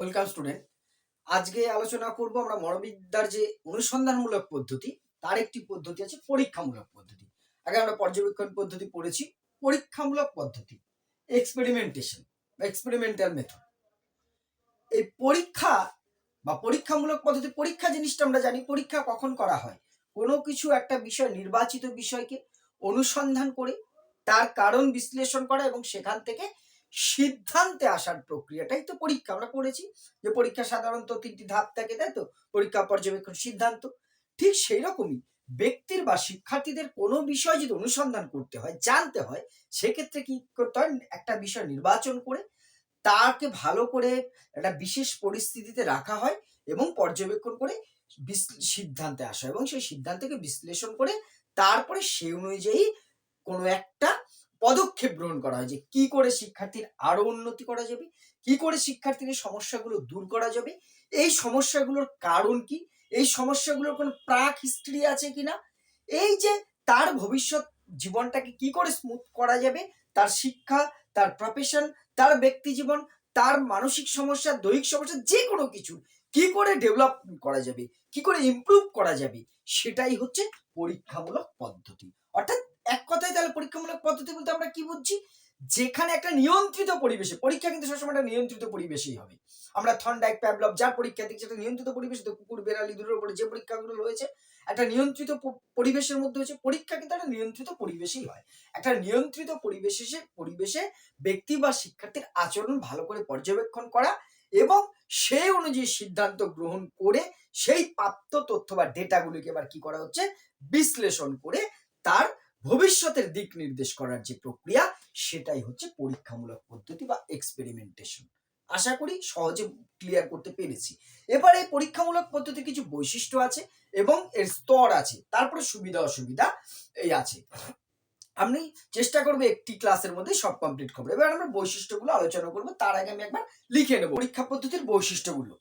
Welcome student আজকে আলোচনা করব আমরা মনোবিদ্যার যে অনুসন্ধানমূলক পদ্ধতি, তার একটি পদ্ধতি আছে পরীক্ষামূলক পদ্ধতি। আগে আমরা পর্যবেক্ষণ পদ্ধতি পড়েছি, পরীক্ষামূলক পদ্ধতি এক্সপেরিমেন্টেশন বা এক্সপেরিমেন্টাল মেথড এই পরীক্ষা বা পরীক্ষামূলক পদ্ধতি, পরীক্ষা জিনিসটা আমরা জানি পরীক্ষা কখন করা হয়। কোনো কিছু একটা বিষয়, নির্বাচিত বিষয়কে অনুসন্ধান করে, তার কারণ বিশ্লেষণ করা এবং সেখান থেকে সিদ্ধান্তে আসার প্রক্রিয়াটাই তো পরীক্ষা। আমরা পড়েছি যে পরীক্ষা সাধারণত তিনটি ধাপ থাকে, তাই তো? পরীক্ষা পর্যবেক্ষণ সিদ্ধান্ত। ঠিক সেই রকমই ব্যক্তির বা শিক্ষার্থীদের কোনো বিষয় যদি অনুসন্ধান করতে হয়, জানতে হয়, সেক্ষেত্রে কি করতে হয়? একটা বিষয় নির্বাচন করে তাকে ভালো করে একটা বিশেষ পরিস্থিতিতে রাখা হয় এবং পর্যবেক্ষণ করে সিদ্ধান্তে আসা এবং সেই সিদ্ধান্তকে বিশ্লেষণ করে তারপরে সেই অনুযায়ী কোনো একটা পদক্ষেপ গ্রহণ করা হয় যে কি করে শিক্ষার্থীর আরও উন্নতি করা যাবে, কি করে শিক্ষার্থীর সমস্যাগুলো দূর করা যাবে, এই সমস্যাগুলোর কারণ কি, এই সমস্যাগুলোর কোনো প্রাক হিস্ট্রি আছে কিনা, এই যে তার ভবিষ্যৎ জীবনটাকে কি করে স্মুথ করা যাবে, তার শিক্ষা, তার প্রফেশন তার ব্যক্তি জীবন, তার মানসিক সমস্যা, দৈহিক সমস্যা যে কোনো কিছু কি করে ডেভেলপ করা যাবে, কি করে ইমপ্রুভ করা যাবে, সেটাই হচ্ছে পরীক্ষামূলক পদ্ধতি। অর্থাৎ এক কথায় তাহলে পরীক্ষামূলক পদ্ধতি বলতে আমরা কি বুঝছি? যেখানে একটা নিয়ন্ত্রিত পরিবেশে, পরীক্ষা কিন্তু সবসময় একটা নিয়ন্ত্রিত পরিবেশেই হবে। আমরা থন্ডাইক প্যাবলভ যার পরীক্ষা দিচ্ছি একটা নিয়ন্ত্রিত পরিবেশে, তো কুকুর, বেড়ালি দূরের উপরে যে পরীক্ষাগুলো রয়েছে, একটা নিয়ন্ত্রিত পরিবেশের মধ্যে হচ্ছে পরীক্ষা কিন্তু একটা নিয়ন্ত্রিত পরিবেশেই হয়। একটা নিয়ন্ত্রিত পরিবেশে পরিবেশে ব্যক্তি বা শিক্ষার্থীর আচরণ ভালো করে পর্যবেক্ষণ করা এবং সেই অনুযায়ী সিদ্ধান্ত গ্রহণ করে সেই প্রাপ্ত তথ্য বা ডেটাগুলিকে এবার কি করা হচ্ছে? বিশ্লেষণ করে তার ভবিষ্যতের দিক নির্দেশ করার যে প্রক্রিয়া, সেটাই হচ্ছে পরীক্ষামূলক পদ্ধতি বা এক্সপেরিমেন্টেশন আশা করি সহজে ক্লিয়ার করতে পেরেছি। এবার এই পরীক্ষামূলক পদ্ধতির কিছু বৈশিষ্ট্য আছে এবং এর স্তর আছে, তারপরে সুবিধা অসুবিধা এই আছে। আমি চেষ্টা করব একটি ক্লাসের মধ্যে সব কমপ্লিট করব এবার আমরা বৈশিষ্ট্যগুলো আলোচনা করব, তার আগে আমি একবার লিখে নেব পরীক্ষা পদ্ধতির বৈশিষ্ট্যগুলো।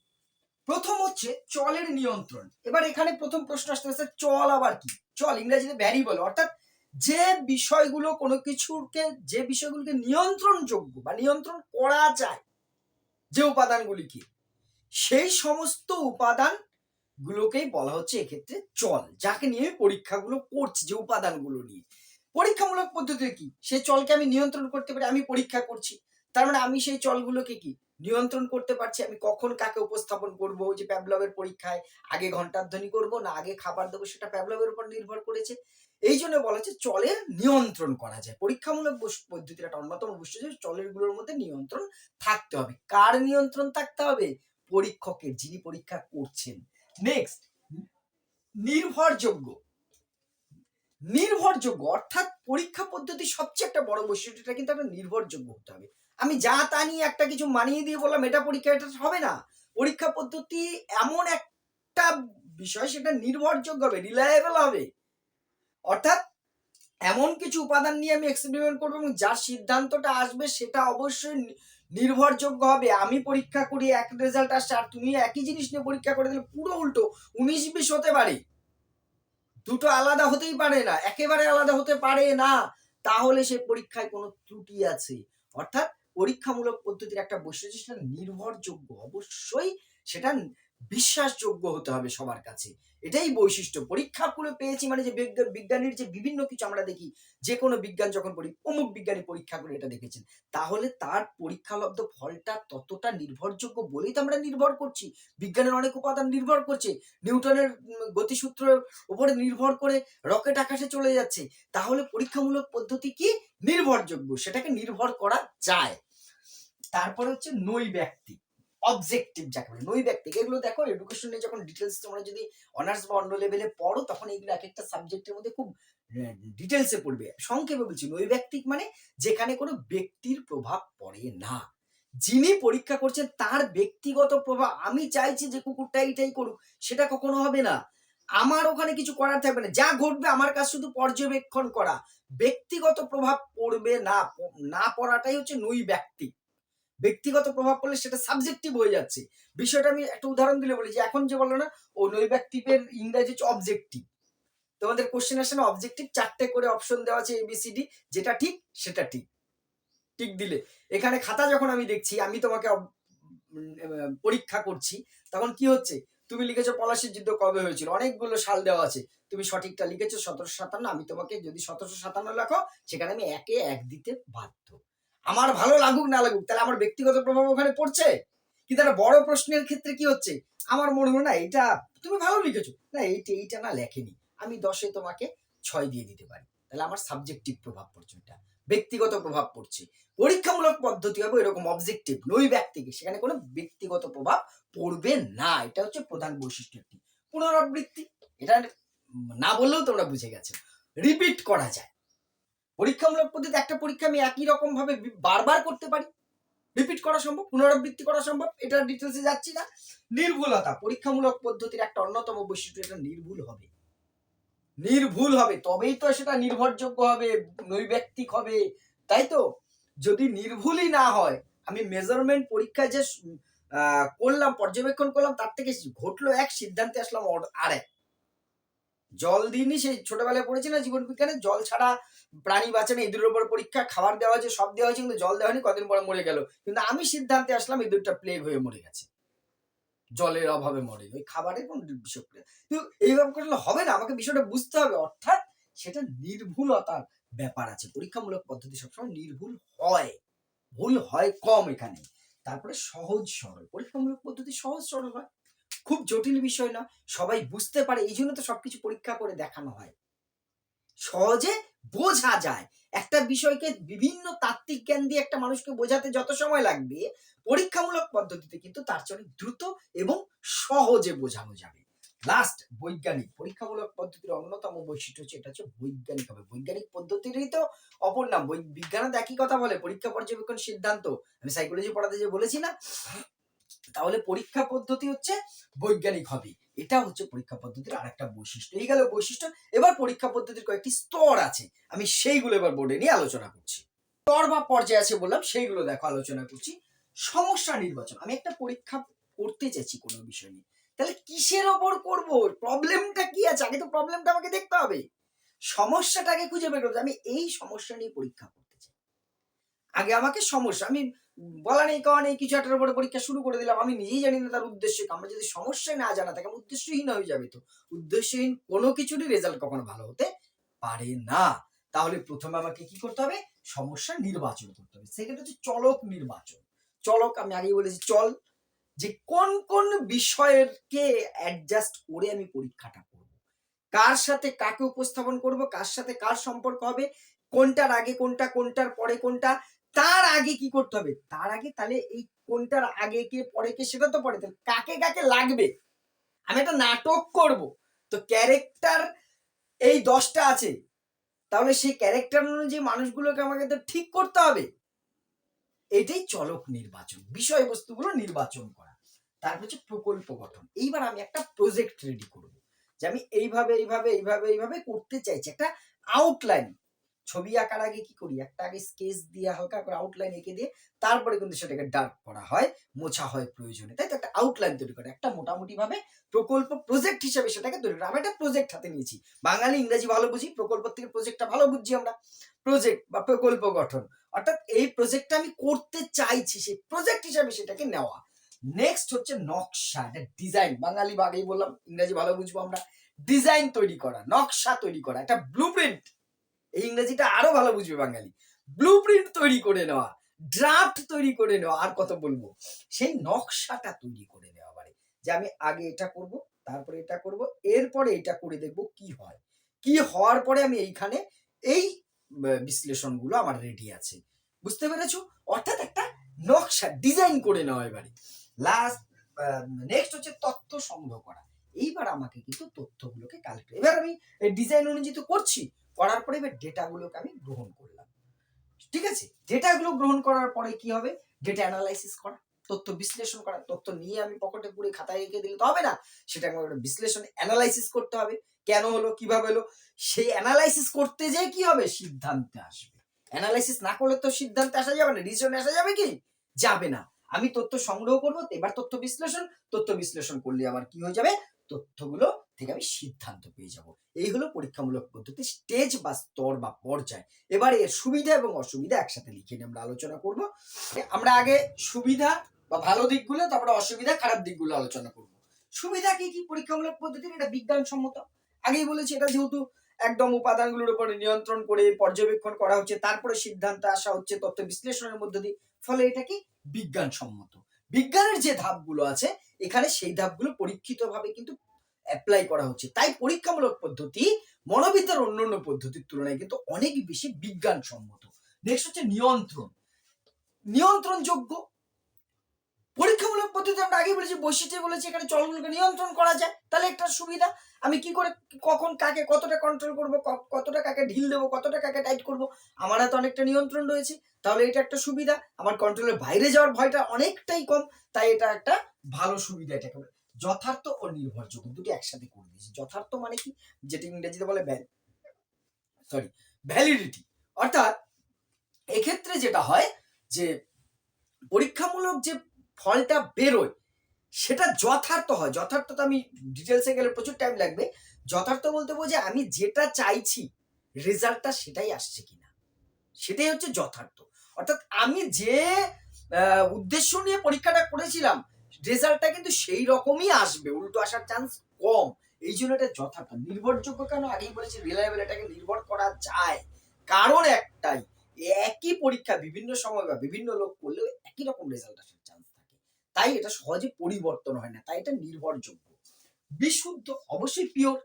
প্রথম হচ্ছে চলের নিয়ন্ত্রণ। এবার এখানে প্রথম প্রশ্ন আসতে চল আবার কি? চল ইংরেজিতে ভ্যারিয়েবল অর্থাৎ যে বিষয়গুলো কোনো কিছুকে, যে বিষয়গুলোকে নিয়ন্ত্রণযোগ্য বা নিয়ন্ত্রণ করা যায়, যে উপাদানগুলিকে সেই সমস্ত উপাদান গুলোকেই বলা হচ্ছে এক্ষেত্রে চল, যাকে নিয়ে পরীক্ষাগুলো করছি, যে উপাদানগুলো নিয়ে। পরীক্ষামূলক পদ্ধতি কি, সেই চলকে আমি নিয়ন্ত্রণ করতে পারি, আমি পরীক্ষা করছি, তার মানে আমি সেই চলগুলোকে কি, নিয়ন্ত্রণ করতে পারছি, আমি কখন কাকে উপস্থাপন করব যে প্যাবলবের পরীক্ষায়, আগে ঘন্টাধ্বনি করব না আগে খাবার দেবো, সেটা প্যাবলবের উপর নির্ভর করেছে। এই জন্য বলা হচ্ছে চলের নিয়ন্ত্রণ করা যায়। পরীক্ষামূলক পদ্ধতির একটা অন্যতম বৈশিষ্ট্য যে চলেরগুলোর মধ্যে নিয়ন্ত্রণ থাকতে হবে। কার নিয়ন্ত্রণ থাকতে হবে? পরীক্ষকের, যিনি পরীক্ষা করছেন। নেক্সট নির্ভরযোগ্য। নির্ভরযোগ্য, অর্থাৎ পরীক্ষা পদ্ধতি সবচেয়ে একটা বড় বৈশিষ্ট্যটা কিন্তু একটা নির্ভরযোগ্য হতে হবে। আমি যা তা নিয়ে একটা কিছু মানিয়ে দিয়ে বললাম, এটা পরীক্ষা, এটা হবে না। পরীক্ষা পদ্ধতি এমন একটা বিষয়, সেটা নির্ভরযোগ্য হবে রিলায়েবল হবে। অর্থাৎ এমন কিছু উপাদান নিয়ে আমি এক্সপেরিমেন্ট করব এবং যার সিদ্ধান্তটা আসবে সেটা অবশ্যই নির্ভরযোগ্য হবে। আমি পরীক্ষা করি, এক রেজাল্ট আসছে, আর তুমি একই জিনিস নিয়ে পরীক্ষা করে দিলে পুরো উল্টো, উনিশ বিশ হতে পারে। দুটো আলাদা হতেই পারে না, একেবারে আলাদা হতে পারে না। তাহলে সে পরীক্ষায় কোনো ত্রুটি আছে। অর্থাৎ পরীক্ষামূলক পদ্ধতির একটা বৈশিষ্ট্য, সেটা নির্ভরযোগ্য। অবশ্যই সেটা বিশ্বাসযোগ্য হতে হবে সবার কাছে। এটাই বৈশিষ্ট্য। পরীক্ষা করে পেয়েছি মানে যে বিজ্ঞানীর যে বিভিন্ন কিছু আমরা দেখি, যে কোনো বিজ্ঞান যখন পড়ি, অমুক বিজ্ঞানী পরীক্ষা করে এটা দেখেছেন। তাহলে তার পরীক্ষালব্ধ ফলটা ততটা নির্ভরযোগ্য বলেই তো আমরা নির্ভর করছি। বিজ্ঞানের অনেক উপাদান নির্ভর করছে। নিউটনের গতিসূত্রের উপরে নির্ভর করে রকেট আকাশে চলে যাচ্ছে। তাহলে পরীক্ষামূলক পদ্ধতি কি? নির্ভরযোগ্য। সেটাকে নির্ভর করা যায়। তারপরে হচ্ছে নৈ ব্যক্তি অবজেক্টিভ যাকে বলে নৈ ব্যক্তি এগুলো দেখো এডুকেশনে যখন ডিটেলস তোমরা যদি অনার্স বা অন্য লেভেলে পড়ো, তখন এগুলো এক একটা সাবজেক্টের মধ্যে খুব ডিটেলসে পড়বে। সংক্ষেপে বলছি নৈব্যক্তিক মানে যেখানে কোনো ব্যক্তির প্রভাব পড়ে না। যিনি পরীক্ষা করছেন, তার ব্যক্তিগত প্রভাব, আমি চাইছি যে কুকুরটা এইটাই করুক, সেটা কখনো হবে না। আমার ওখানে কিছু করার থাকবে না। যা ঘটবে, আমার কাছে শুধু পর্যবেক্ষণ করা। ব্যক্তিগত প্রভাব পড়বে না না পড়াটাই হচ্ছে নই ব্যক্তি ব্যক্তিগত প্রভাব পড়লে সেটা সাবজেক্টিভ হয়ে যাচ্ছে। বিষয়টা আমি একটা উদাহরণ দিলে বলি যে, এখন যে বলো না, ও নৈব্যক্তিকের ইংরেজি হচ্ছে অবজেক্টিভ তোমাদের কোশ্চেন আসে না অবজেক্টিভ চারটে করে অপশন দেওয়া আছে এবিসিডি যেটা ঠিক, সেটা ঠিক। টিক দিলে। এখানে খাতা যখন আমি দেখছি, আমি তোমাকে পরীক্ষা করছি, তখন কি হচ্ছে? তুমি লিখেছো পলাশির যুদ্ধ কবে হয়েছিল? অনেকগুলো সাল দেওয়া আছে। তুমি সঠিকটা লিখেছো, সতেরোশো সাতান্ন, আমি তোমাকে যদি সতেরোশো সাতান্ন লেখো, সেখানে আমি একে এক দিতে বাধ্য। আমার ভালো লাগুক, না লাগুক, তাহলে আমার ব্যক্তিগত প্রভাব ওখানে পড়ছে? কিন্তু একটা বড় প্রশ্নের ক্ষেত্রে কি হচ্ছে? আমার মনে হয় না, এটা তুমি ভালো লিখেছো। না, এইটা এইটা না লেখেনি। আমি দশে তোমাকে ছয় দিয়ে দিতে পারি। তাহলে আমার সাবজেক্টিভ প্রভাব পড়ছে ওটা ব্যক্তিগত প্রভাব পড়ছে। পরীক্ষামূলক পদ্ধতি হবে এরকম অবজেক্টিভ নই ব্যক্তিকে। সেখানে কোনো ব্যক্তিগত প্রভাব পড়বে না। এটা হচ্ছে প্রধান বৈশিষ্ট্য একটি। পুনরাবৃত্তি, এটা না বললেও তোমরা বুঝে গেছো। রিপিট করা যায়। পরীক্ষামূলক পদ্ধতি একটা পরীক্ষা আমি একই রকম ভাবে বারবার করতে পারি। রিপিট করা সম্ভব, পুনরাবৃত্তি করা সম্ভব এটা ডিটেলসে যাচ্ছি না। নির্ভুলতা, পরীক্ষামূলক পদ্ধতির একটা অন্যতম বৈশিষ্ট্য, এটা নির্ভুল হবে। নির্ভুল হবে, তবেই তো সেটা নির্ভরযোগ্য হবে নৈব্যক্তিক হবে। তাই তো? যদি নির্ভুলই না হয়, আমি মেজারমেন্ট পরীক্ষায় যে করলাম, পর্যবেক্ষণ করলাম, তার থেকে ঘটলো এক, সিদ্ধান্তে আসলাম আর এক জল দিনই সেই ছোটবেলায় পড়েছি না জীবন বিজ্ঞানে, জল ছাড়া প্রাণী বাঁচে না ইঁদুরের উপর পরীক্ষা, খাবার দেওয়া হয়েছে, সব দেওয়া হয়েছে, কিন্তু জল দেওয়া হয়নি, কদিন পরে মরে গেল। কিন্তু আমি সিদ্ধান্তে আসলাম ইঁদুরটা প্লেগ হয়ে মরে গেছে। জলের অভাবে মরে, ওই খাবারের কোন বিষয় কিন্তু এইভাবে করলে হবে না, আমাকে বিষয়টা বুঝতে হবে। অর্থাৎ সেটা নির্ভুলতার ব্যাপার আছে। পরীক্ষামূলক পদ্ধতি সবসময় নির্ভুল হয়। ভুল হয় কম এখানে। তারপরে সহজ সরল। পরীক্ষামূলক পদ্ধতি সহজ সরল হয় খুব জটিল বিষয় না সবাই বুঝতে পারে এই জন্য তো সবকিছু পরীক্ষা করে দেখানো হয়। সহজে বোঝা যায়। একটা বিষয়কে বিভিন্ন তাত্ত্বিক জ্ঞান দিয়ে একটা মানুষকে বোঝাতে যত সময় লাগবে, পরীক্ষামূলক পদ্ধতিতে কিন্তু তার চেয়ে দ্রুত এবং সহজে বোঝানো যাবে। লাস্ট বৈজ্ঞানিক। পরীক্ষামূলক পদ্ধতির অন্যতম বৈশিষ্ট্য হচ্ছে, এটা হচ্ছে বৈজ্ঞানিক হবে। বৈজ্ঞানিক পদ্ধতিরই তো অপর নাম। বিজ্ঞানে একই কথা বলে, পরীক্ষা পর্যবেক্ষণ সিদ্ধান্ত। আমি সাইকোলজি পড়াতে যে বলেছি না, তাহলে পরীক্ষা পদ্ধতি হচ্ছে বৈজ্ঞানিক হবে। এটা হচ্ছে পরীক্ষা পদ্ধতির আরেকটা বৈশিষ্ট্য। এই গেল বৈশিষ্ট্য। এবার পরীক্ষা পদ্ধতির কয়েকটি স্তর আছে। আমি সেইগুলো এবার বোর্ডে নিয়ে আলোচনা করছি। স্তর বা পর্যায়ে আছে বললাম, সেইগুলো দেখো, আলোচনা করছি। সমস্যা নির্বাচন। আমি একটা পরীক্ষা করতে চাইছি কোনো বিষয় নিয়ে। তাহলে কিসের ওপর করব? প্রবলেমটা কি আছে? আগে তো প্রবলেমটা আমাকে দেখতে হবে। সমস্যাটাকে খুঁজে বের করতে আমি এই সমস্যা নিয়ে পরীক্ষা করতে চাই। আগে আমাকে সমস্যা, আমি বলা নেই কারণ এই কিছু একটার উপরে পরীক্ষা শুরু করে দিলাম। আমি নিজেই জানি না তার উদ্দেশ্য। আমরা যদি সমস্যায় না জানা থাকে উদ্দেশ্যহীন হয়ে যাবে তো। উদ্দেশ্যহীন কোনো কিছুরই রেজাল্ট কখনো ভালো হতে পারে না। তাহলে প্রথমে আমাকে কি করতে হবে? সমস্যা নির্বাচন করতে হবে। সেকেন্ড হচ্ছে চলক নির্বাচন। চলক, আমি আগেই বলেছি, চল। যে কোন কোন বিষয়েরকে অ্যাডজাস্ট করে আমি পরীক্ষাটা করব। কার সাথে কাকে উপস্থাপন করব, কার সাথে কার সম্পর্ক হবে, কোনটার আগে, কোনটা, কোনটার পরে, কোনটা তার আগে কি করতে হবে? তার আগে তাহলে এই কোনটার আগে কে পরে কে সেটা তো পরে কাকে কাকে লাগবে? আমি একটা নাটক করব। তো ক্যারেক্টার এই দশটা আছে। তাহলে সেই ক্যারেক্টার অনুযায়ী মানুষগুলোকে আমাকে তো ঠিক করতে হবে। এটাই চলক নির্বাচন, বিষয়বস্তুগুলো নির্বাচন করা। তারপর হচ্ছে প্রকল্প গঠন। এইবার আমি একটা প্রজেক্ট রেডি করব। যে আমি এইভাবে এইভাবে এইভাবে এইভাবে করতে চাইছি। একটা আউটলাইন ছবি আঁকার আগে কি করি? একটা আগে স্কেচ দিয়ে হালকা করে আউটলাইন এঁকে দিয়ে তারপরে কিন্তু সেটাকে ডার্ক করা হয়, মোছা হয় প্রয়োজনে। তাই তো? একটা আউটলাইন তৈরি করে, একটা মোটামুটি ভাবে প্রকল্প প্রজেক্ট হিসেবে সেটাকে তৈরি করে। আমি একটা প্রজেক্ট হাতে নিয়েছি। বাঙালি ইংরেজি ভালো বুঝি প্রকল্প থেকে প্রজেক্টটা ভালো বুঝছি আমরা। প্রজেক্ট বা প্রকল্প গঠন। অর্থাৎ এই প্রজেক্টটা আমি করতে চাইছি, সেই প্রজেক্ট হিসাবে সেটাকে নেওয়া। নেক্সট হচ্ছে নকশা, এটা ডিজাইন বাঙালি বা আগেই বললাম, ইংরেজি ভালো বুঝব আমরা। ডিজাইন তৈরি করা, নকশা তৈরি করা, একটা ব্লু প্রিন্ট এই ইংরেজিটা আরও ভালো বুঝবে বাঙালি। ব্লু তৈরি করে নেওয়া ড্রাফট তৈরি করে নেওয়া, আর কত বলব? সেই নকশাটা তৈরি করে নেওয়া পারে যে আমি আগে এটা করব, তারপরে এটা করব, এরপরে এটা করে দেখব কি হয়। কি হওয়ার পরে আমি এইখানে এই বিশ্লেষণগুলো আমার রেডি আছে। বুঝতে পেরেছ? অর্থাৎ একটা নকশা ডিজাইন করে নেওয়া এবারে। লাস্ট নেক্সট হচ্ছে তথ্য সংগ্রহ করা। এইবার আমাকে কিন্তু তথ্যগুলোকে কালেক্ট এবার আমি ডিজাইন অনুযায়ী তো করছি করার পরে এবার ডেটাগুলোকে আমি গ্রহণ করলাম। ঠিক আছে? ডেটাগুলো গ্রহণ করার পরে কি হবে? ডেটা অ্যানালাইসিস করা, তথ্য বিশ্লেষণ করা, তথ্য নিয়ে আমি পকেটে পুরে খাতায় রেখে দিলে তো হবে না। সেটা আমার একটা বিশ্লেষণ অ্যানালাইসিস করতে হবে। কেন হলো? কীভাবে হলো? সেই অ্যানালাইসিস করতে যে কি হবে? সিদ্ধান্তে আসবে। অ্যানালাইসিস না করলে তো সিদ্ধান্তে আসা যাবে না। ডিসিশনে আসা যাবে কি? যাবে না। আমি তথ্য সংগ্রহ করব, এবার তথ্য বিশ্লেষণ তথ্য বিশ্লেষণ করলে আমার কি হয়ে যাবে? তথ্যগুলো থেকে আমি সিদ্ধান্ত পেয়ে যাব। এই হলো পরীক্ষামূলক পদ্ধতি স্টেজ বা স্তর বা পর্যায়। এবার এর সুবিধা এবং অসুবিধা একসাথে লিখে নিয়ে আমরা আলোচনা করব। আমরা আগে সুবিধা বা ভালো দিকগুলো, তারপরে অসুবিধা, খারাপ দিকগুলো আলোচনা করব। সুবিধা কি কি পরীক্ষামূলক পদ্ধতির এটা বিজ্ঞানসম্মত। আগেই বলেছি, এটা যেহেতু একদম উপাদানগুলোর উপরে নিয়ন্ত্রণ করে পর্যবেক্ষণ করা হচ্ছে, তারপরে সিদ্ধান্ত আসা হচ্ছে, তথ্য বিশ্লেষণের মধ্য দিয়ে। ফলে এটা কি? বিজ্ঞানসম্মত। বিজ্ঞানের যে ধাপগুলো আছে, এখানে সেই ধাপগুলো পরীক্ষিত ভাবে কিন্তু অ্যাপ্লাই করা হচ্ছে। তাই পরীক্ষামূলক পদ্ধতি মনোবিদ্যার অন্যান্য পদ্ধতির তুলনায় কিন্তু অনেক বেশি বিজ্ঞানসম্মত। নেক্সট হচ্ছে নিয়ন্ত্রণ। নিয়ন্ত্রণযোগ্য পরীক্ষামূলক পদ্ধতি আমরা আগে বলেছি বৈশিষ্ট্যে বলেছি, এখানে চলগুলোকে নিয়ন্ত্রণ করা যায়। তাহলে একটা সুবিধা, আমি কি করে, কখন কাকে কতটা কন্ট্রোল করব কতটা কাকে ঢিল দেবো, কতটা কাকে টাইট করব, আমার হাতে অনেকটা নিয়ন্ত্রণ রয়েছে। তাহলে এটা একটা সুবিধা, আমার কন্ট্রোলের বাইরে যাওয়ার ভয়টা অনেকটাই কম, তাই এটা একটা ভালো সুবিধা এটাকে বলে। যথার্থ ও নির্ভরযোগ্য দুটি একসাথে করে দিয়েছি। যথার্থ মানে কি? যেটা ইংরেজিতে বলে সরি ভ্যালিডিটি অর্থাৎ এক্ষেত্রে যেটা হয় যে, পরীক্ষামূলক যে ফলটা বেরোয়, সেটা যথার্থ হয়। যথার্থ তো আমি ডিটেলসে গেলে প্রচুর টাইম লাগবে। যথার্থ বলতে বোঝে আমি যেটা চাইছি রেজাল্টটা সেটাই আসছে কিনা। সেটাই হচ্ছে যথার্থ। অর্থাৎ আমি যে উদ্দেশ্য নিয়ে পরীক্ষাটা করেছিলাম রেজাল্টটা কিন্তু সেই রকমই আসবে। উল্টো আসার চান্স কম। এই জন্য এটা যথার্থ। নির্ভরযোগ্য কেন? আগেই বলেছি রিলায়েবল এটাকে নির্ভর করা যায়। কারণ একটাই, একই পরীক্ষা বিভিন্ন সময় বা বিভিন্ন লোক করলেও একই রকম রেজাল্ট থাকে তাই এটা সহজে পরিবর্তন হয় না, তাই এটা নির্ভরযোগ্য। বিশুদ্ধ, অবশ্যই পিওর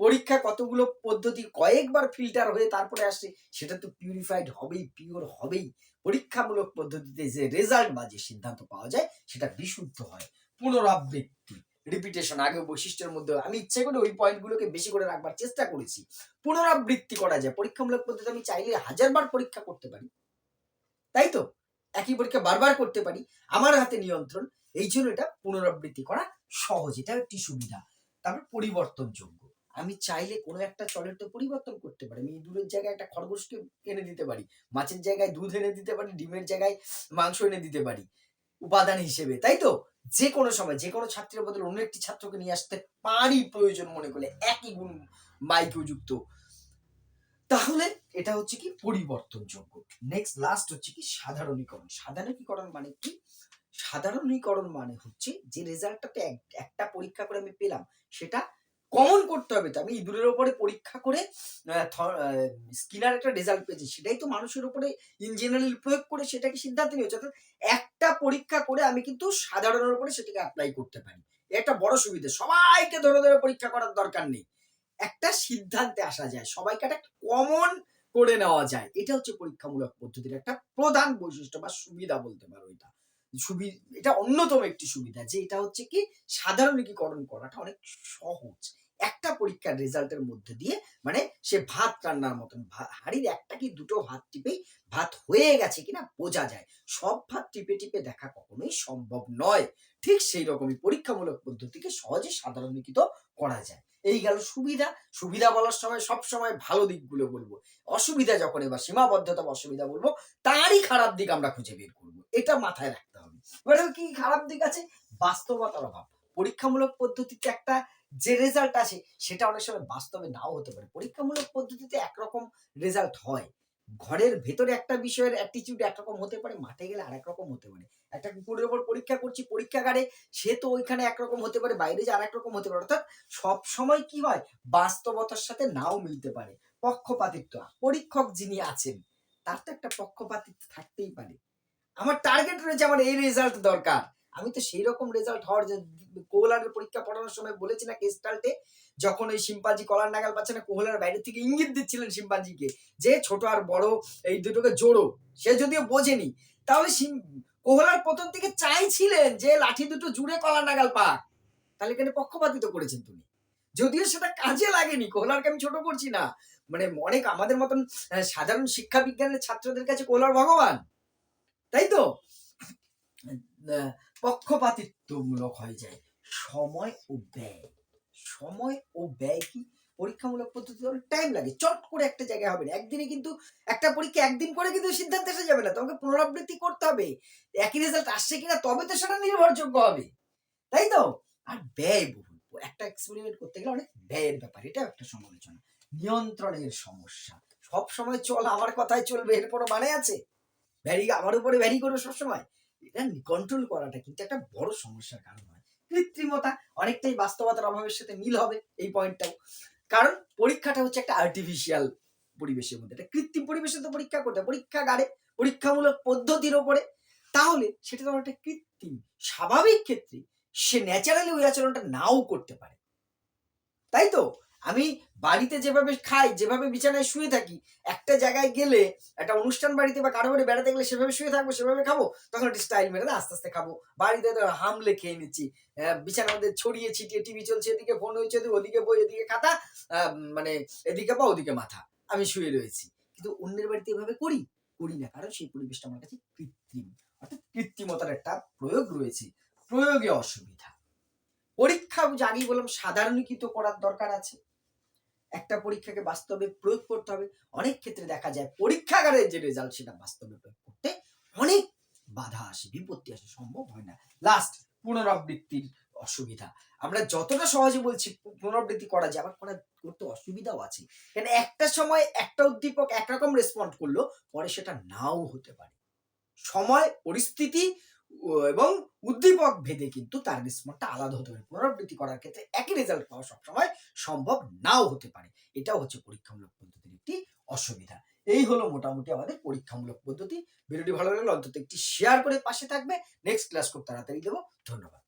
পরীক্ষা কতগুলো পদ্ধতি, কয়েকবার ফিল্টার হয়ে তারপরে আসছে, সেটা তো পিউরিফাইড হবেই পিওর হবেই। পরীক্ষামূলক পদ্ধতিতে যে রেজাল্ট বা যে সিদ্ধান্ত পাওয়া যায়, সেটা বিশুদ্ধ হয়, পুনরাবৃত্তি। রিপিটেশন আগে বৈশিষ্ট্যের মধ্যে, আমি ইচ্ছে করে ওই পয়েন্টগুলোকে বেশি করে রাখবার চেষ্টা করেছি। পুনরাবৃত্তি করা যায়, পরীক্ষামূলক পদ্ধতি আমি চাইলে হাজারবার পরীক্ষা করতে পারি। তাই তো? একই পরীক্ষা বারবার করতে পারি, আমার হাতে নিয়ন্ত্রণ, এই জন্য এটা পুনরাবৃত্তি করা সহজ, এটা একটি সুবিধা। তারপর পরিবর্তনযোগ্য। আমি চাইলে কোনো একটা চলের তো পরিবর্তন করতে পারি। আমি ইঁদুরের জায়গায় একটা খরগোশকে এনে দিতে পারি, মাছের জায়গায় দুধ এনে দিতে পারি, ডিমের জায়গায় মাংস এনে দিতে পারি, উপাদান হিসেবে, তাই তো? যে কোনো সময় যে কোনো ছাত্রের বদলে অন্য একটি ছাত্রকে নিয়ে আসতে পারি প্রয়োজন মনে করলে, একই গুণ মাইকেও যুক্ত। তাহলে এটা হচ্ছে কি পরিবর্তনযোগ্য। নেক্সট লাস্ট হচ্ছে কি সাধারণীকরণ। সাধারণীকরণ মানে কি? সাধারণীকরণ মানে হচ্ছে যে রেজাল্টটাতে একটা পরীক্ষা করে আমি পেলাম, সেটা কমন করতে হবে তো। আমি ইঁদুরের উপরে পরীক্ষা করে স্কিনার একটা রেজাল্ট পেয়েছি। সেটাই তো মানুষের উপরে ইন জেনারেল প্রয়োগ করে সেটাকে সিদ্ধান্ত নিয়েছে। অর্থাৎ একটা পরীক্ষা করে আমি কিন্তু সাধারণের উপরে সেটাকে অ্যাপ্লাই করতে পারি। এটা বড় সুবিধা। সবাইকে ধরে ধরে পরীক্ষা করার দরকার নেই। একটা সিদ্ধান্তে আসা যায়। সবাইকে একটা কমন করে নেওয়া যায়। এটা হচ্ছে পরীক্ষামূলক পদ্ধতির একটা প্রধান বৈশিষ্ট্য বা সুবিধা বলতে পারো এটা। সুবি, এটা অন্যতম একটি সুবিধা যে এটা হচ্ছে কি সাধারণীকরণ করাটা অনেক সহজ। একটা পরীক্ষার রেজাল্টের মধ্যে দিয়ে মানে সে ভাত রান্নার মতন হাঁড়ির একটা কি দুটো ভাত টিপেই ভাত হয়ে গেছে কিনা বোঝা যায়। সব ভাত টিপে টিপে দেখা কখনোই সম্ভব নয়। ঠিক সেই রকমই পরীক্ষামূলক পদ্ধতিকে সহজে সাধারণীকৃত করা যায়। এই গেল সুবিধা। সুবিধা বলার সময় সব সময় ভালো দিকগুলো বলব। অসুবিধা যখন এবার সীমাবদ্ধতা অসুবিধা বলব, তারই খারাপ দিক আমরা খুঁজে বের করব। এটা মাথায় রাখতে হবে। এবার কি খারাপ দিক আছে? বাস্তবতার অভাব। পরীক্ষামূলক পদ্ধতিতে একটা যে রেজাল্ট আছে, সেটা অনেক সময় বাস্তবে নাও হতে পারে। পরীক্ষামূলক পদ্ধতিতে একরকম রেজাল্ট হয়। ঘরের ভেতরে একটা বিষয়ের অ্যাটিটিউড একরকম হতে পারে, মাঠে গেলে আরেক রকম হতে পারে। একটা কুকুরের ওপর পরীক্ষা করছি পরীক্ষাগারে সে তো ওইখানে একরকম হতে পারে, বাইরে যে আরেক রকম হতে পারে। অর্থাৎ সব সময় কি হয়? বাস্তবতার সাথে নাও মিলতে পারে। পক্ষপাতিত্ব। পরীক্ষক যিনি আছেন, তার তো একটা পক্ষপাতিত্ব থাকতেই পারে। আমার টার্গেট রয়েছে, আমার এই রেজাল্ট দরকার। আমি তো সেই রকম রেজাল্ট হওয়ার কোহলারের পরীক্ষা পড়ানোর সময় বলেছি না কেস্টাল্টে যখন ওই শিম্পাঞ্জি কলার নাগাল পাচ্ছে না কোহলার বাইরে থেকে ইঙ্গিত দিচ্ছিলেন শিম্পাঞ্জিকে যে ছোট আর বড় এই দুটোকে জোড়ো। সে যদিও বোঝেনি। তাহলে কোহলার প্রথম থেকে চাইছিলেন যে লাঠি দুটো জুড়ে কলার নাগাল পাক। তাহলে এখানে পক্ষপাতিত করেছেন তুমি যদিও সেটা কাজে লাগেনি কোহলারকে আমি ছোট করছি না। মানে অনেক আমাদের মতন সাধারণ শিক্ষা বিজ্ঞানের ছাত্রদের কাছে কোহলার ভগবান। তাই তো? পক্ষপাতিত্বমূলক হয়ে যায়। সময় ও ব্যয়। সময় ও ব্যয় কি? পরীক্ষামূলক পদ্ধতি অনেক টাইম লাগে। চট করে একটা জায়গায় হবে না। একদিনে কিন্তু একটা পরীক্ষা একদিন করে কিন্তু সিদ্ধান্ত এসে যাবে না। তোমাকে পুনরাবৃত্তি করতে হবে। একই রেজাল্ট আসছে কিনা তবে তো সেটা নির্ভরযোগ্য হবে। তাই তো? আর ব্যয় বহুল একটা এক্সপেরিমেন্ট করতে গেলে অনেক ব্যয়ের ব্যাপার। এটা একটা সমালোচনা। নিয়ন্ত্রণের সমস্যা। সব সময় চল, আমার কথায় চলবে। এর কোনো মানে আছে? ভ্যারি আমার উপরে ভ্যারি করবে সবসময়। কন্ট্রোল করাটা কিন্তু একটা বড় সমস্যার কারণ হয়। কৃত্রিমতা অনেকটাই বাস্তবতার অভাবের সাথে মিল হবে এই পয়েন্টটাও কারণ পরীক্ষাটা হচ্ছে একটা আর্টিফিশিয়াল পরিবেশের মধ্যে। একটা কৃত্রিম পরিবেশে তো পরীক্ষা করতে পরীক্ষাগারে পরীক্ষামূলক পদ্ধতির ওপরে। তাহলে সেটা তো একটা কৃত্রিম, স্বাভাবিক ক্ষেত্রে সে ন্যাচারালি ওই আচরণটা নাও করতে পারে। তাই তো? আমি বাড়িতে যেভাবে খাই, যেভাবে বিছানায় শুয়ে থাকি, একটা জায়গায় গেলে, একটা অনুষ্ঠান বাড়িতে বা কারও বাড়ি বেড়াতে গেলে সেভাবে শুয়ে থাকব, সেভাবে খাব, তখন একটু স্টাইল মেরে আস্তে আস্তে খাব। বাড়িতে তো হামলে খেয়ে নিচ্ছি। বিছানার মধ্যে ছড়িয়ে ছিটিয়ে টিভি চলছে, এদিকে ফোন হয়েছে ওদিকে- বই, এদিকে খাতা মানে এদিকে পা, ওদিকে মাথা। আমি শুয়ে রয়েছি। কিন্তু অন্যের বাড়িতে এভাবে করি? করি না, কারণ সেই পরিবেশটা আমার কাছে কৃত্রিম। অর্থাৎ কৃত্রিমতার একটা প্রয়োগ রয়েছে। প্রয়োগে অসুবিধা। পরীক্ষা আগেই বললাম, সাধারণীকৃত করার দরকার আছে। একটা পরীক্ষাকে বাস্তবে প্রয়োগ করতে হবে। অনেক ক্ষেত্রে দেখা যায় পরীক্ষাগারের যে রেজাল্ট সেটা বাস্তবে প্রয়োগ করতে অনেক বাধা আসে, বিপত্তি আসে, সম্ভব হয় না। লাস্ট পুনরাবৃত্তির অসুবিধা। আমরা যতটা সহজে বলছি পুনরাবৃত্তি করা যায়, আবার করা করতে অসুবিধাও আছে। কেন একটা সময় একটা উদ্দীপক একরকম রেসপন্ড করল, পরে সেটা নাও হতে পারে। সময়, পরিস্থিতি এবং উদ্দীপক ভেদে কিন্তু তার রেসপন্সটা আলাদা হতে পারে। পুনরাবৃত্তি করার ক্ষেত্রে একই রেজাল্ট পাওয়া সবসময় সম্ভব নাও হতে পারে। এটাও হচ্ছে পরীক্ষামূলক পদ্ধতির একটি অসুবিধা। এই হলো মোটামুটি আমাদের পরীক্ষামূলক পদ্ধতি। ভিডিওটি ভালো লাগলে অন্তত একটি শেয়ার করে পাশে থাকবে। নেক্সট ক্লাস খুব তাড়াতাড়ি দেবো। ধন্যবাদ।